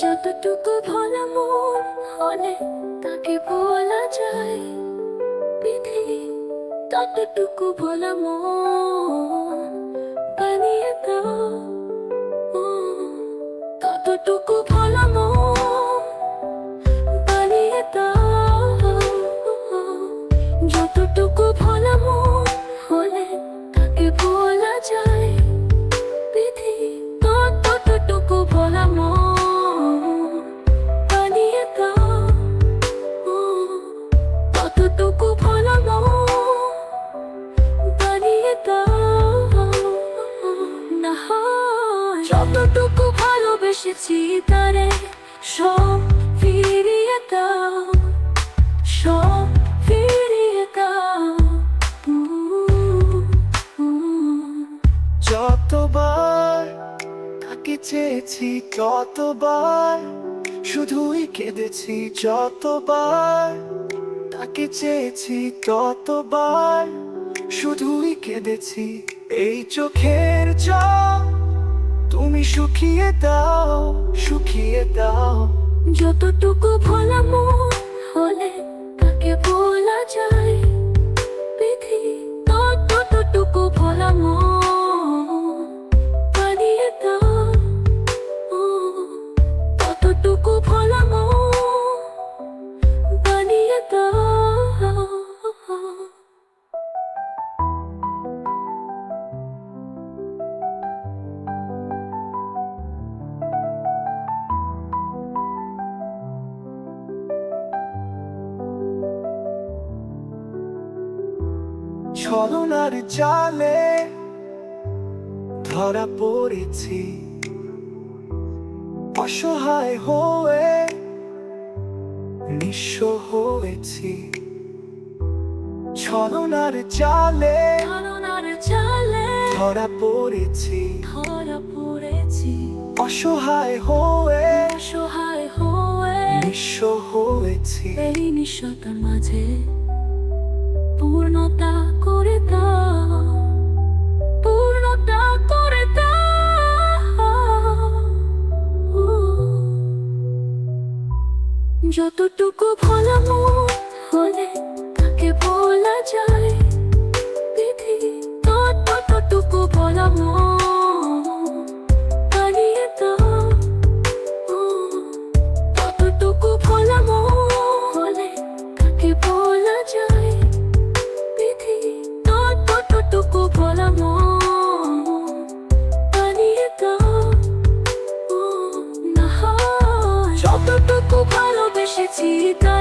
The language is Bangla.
যতটুকু ভোলা মন হলে তাকে বলা যায়। বিধি ততটুকু ভোলা মন বানিয়ে দাও। ততটুকু ভোলা মন ভালোবেসেছি তারে, সব ফিরিয়ে দাও, সব ফিরিয়ে দাও। যতবার তাকে চেয়েছি ততবার শুধুই কেঁদেছি, যতবার তাকে চেয়েছি, ততবার শুধুই কেঁদেছি, এই চোখের জল তুমি শুকিয়ে দাও শুকিয়ে দাও। যতটুকু ভোলা মন ছলনার জালে ধরা পড়েছি। অসহায় হয়ে নিঃস্ব হয়েছি। ছলনার জালে ধরা পড়েছি। ধরা পড়েছি। অসহায় হয়ে অসহায় হয়ে নিঃস্ব হয়েছি। এই নিঃস্বতার মাঝে পূর্ণতা করে দাও পূর্ণতা করে দাও। যতটুকু ভালো হলে vida.